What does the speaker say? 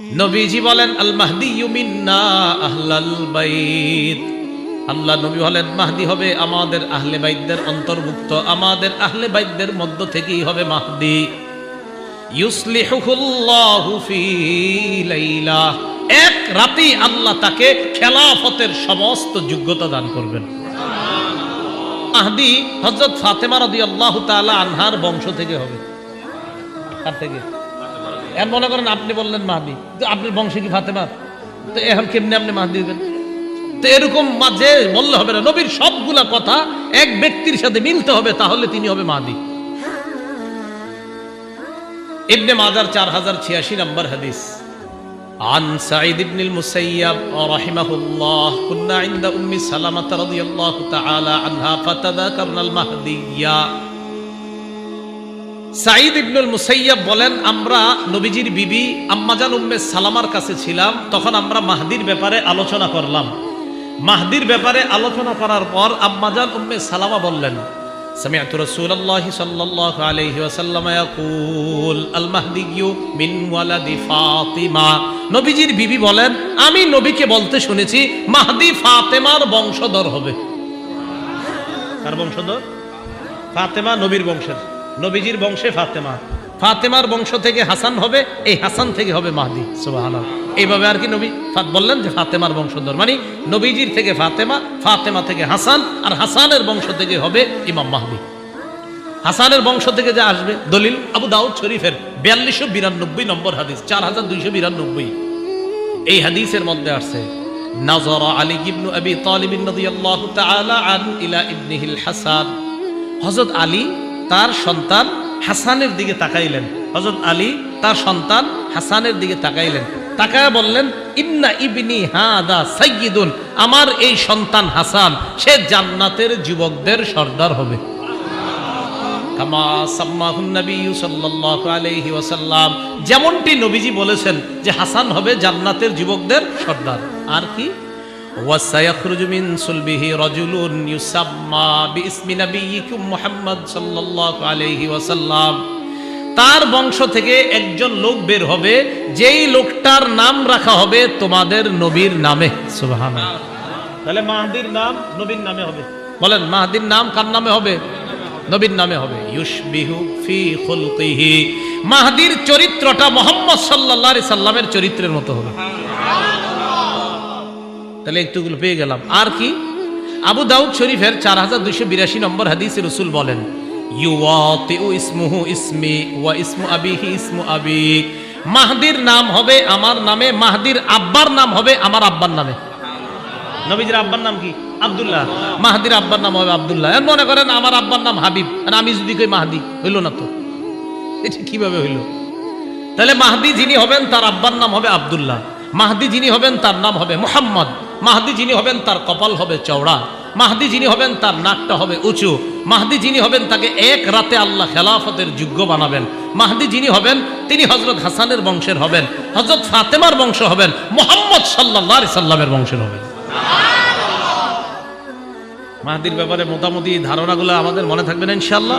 নবীজি বলেন, আল মাহদি ইউমিন্না আহলাল বাইত। আল্লাহ নবী বলেন, মাহদি হবে আমাদের আহলে বাইতদের অন্তর্ভুক্ত। আমাদের আহলে বাইতদের মধ্য থেকেই হবে মাহদি। ইউসলিহুল্লাহু ফি লাইলা এক আল্লাহ তাকে খেলাফতের সমস্ত যোগ্যতা দান করবেন। মাহদি হযরত ফাতেমা রাদিয়াল্লাহু তাআলা আনহার বংশ থেকে হবে। কার থেকে। এখন মনে করেন আপনি বললেন মাহদি তো আপনার বংশে কি ফাতেমা তো এখন কেমনে আপনি মাহদি দিবেন তো এরকম মাঝে বললে হবে না নবীর সবগুলা কথা এক ব্যক্তির সাথে মিলতে হবে তাহলে তিনি হবে মাহদি ইবনে মাজার চার হাজার ছিয়াশি নম্বর হাদিস عن سعيد بن المسيب رحمه الله كنا عند أم سلمة رضي الله تعالى عنها فتذكرنا المهدية সাঈদ ইবনুল মুসাইয়াব বলেন, আমরা নবীজির বিবি আম্মাজান উম্মে সালামার কাছে ছিলাম, তখন আমরা মাহদির ব্যাপারে আলোচনা করলাম। মাহদির ব্যাপারে আলোচনা করার পর আম্মাজান উম্মে সালামা বললেন সামিয়াত রাসূলুল্লাহ সাল্লাল্লাহু আলাইহি নবীজির বিবি বলেন, আমি নবীকে বলতে শুনেছি, মাহদি ফাতেমার বংশধর হবে। কার বংশধর? ফাতেমা নবীর বংশের। নবীজির বংশে ফাতেমা। ফাতেমার বংশ থেকে হাসান হবে, এই হাসান থেকে হবে মাহদি, সুবহানাল্লাহ। এইভাবে আর কি নবী বললেন যে ফাতেমার বংশধর। মানে নবীজির থেকে ফাতেমা ফাতেমা থেকে হাসান, আর হাসানের বংশ থেকে হবে ইমাম মাহদি। হাসানের বংশ থেকে যা আসবে, দলিল আবু দাউদ শরীফের বিয়াল্লিশশো বিরানব্বই নম্বর হাদিস, চার হাজার দুইশো বিরানব্বই। এই হাদিসের মধ্যে আসছে, নাজর আলী ইবনু আবি তালিব রাদিয়াল্লাহু তাআলা আন ইলা ইবনিহিল হাসান। হযরত আলী তার সন্তান হাসানের দিকে তাকাইলেন। হযরত আলী তার সন্তান হাসানের দিকে তাকাইলেন। তাকায় বললেন, ইন্না ইবনি হাদা সাইয়্যিদুন, আমার এই সন্তান হাসান, সে জান্নাতের যুবকদের সর্দার হবে। যেমনটি নবীজি বলেছেন যে হাসান হবে জান্নাতের যুবকদের সর্দার। আর কি? ওয়াসায়াখরুজু মিন সুলবিহি রাজুলুন ইউসাম্মা বিইসমি নবিয়িকুম মুহাম্মদ সাল্লাল্লাহু আলাইহি ওয়াসাল্লাম। তার বংশ থেকে একজন লোক বের হবে যেই লোকটার নাম রাখা হবে তোমাদের নবীর নামে। সুবহানাল্লাহ। তাহলে মাহদির নাম নবীর নামে হবে। বলেন মাহদির নাম কার নামে হবে? নবীর নামে হবে। ইউশবিহু ফি খুলকিহি। মাহদির চরিত্রটা মোহাম্মদ সাল্লাল্লাহু আলাইহি সাল্লামের চরিত্রের মতো হবে। তাহলে একটুগুলো পেয়ে গেলাম। আর কি? আবু দাউদ শরীফের চার হাজার দুইশো বিরাশি নম্বর হাদিস রসুল বলেন ইসমুহু ইসমি ওয়া ইসমু আবিহি ইসমু আবি। মাহদির নাম হবে আমার নামে, মাহদির আব্বার নাম হবে আমার আব্বার নামে। নবীজির আব্বার নাম কি? আব্দুল্লাহ। মাহাদির আব্বার নাম হবে আব্দুল্লাহ। মনে করেন আমার আব্বার নাম হাবিব। আর আমি যদি কই মাহাদি, হইল না তো। এটা কীভাবে হইল? তাহলে মাহদি যিনি হবেন, তার আব্বার নাম হবে আবদুল্লাহ। মাহদি যিনি হবেন, তার নাম হবে মোহাম্মদ। মাহদি যিনি হবেন তার কপাল হবে চওড়া। মাহদি যিনি হবেন তার নাকটা হবে উঁচু। মাহদি যিনি হবেন তাকে এক রাতে আল্লাহ খেলাফতের যোগ্য বানাবেন। মাহদি যিনি হবেন, তিনি হজরত হাসানের বংশের হবেন হজরত ফাতেমার বংশ হবেন, মোহাম্মদ সাল্লাহ সাল্লামের বংশের হবেন। মাহাদির ব্যাপারে মোটামুটি ধারণাগুলো আমাদের মনে থাকবে না ইনশাল্লাহ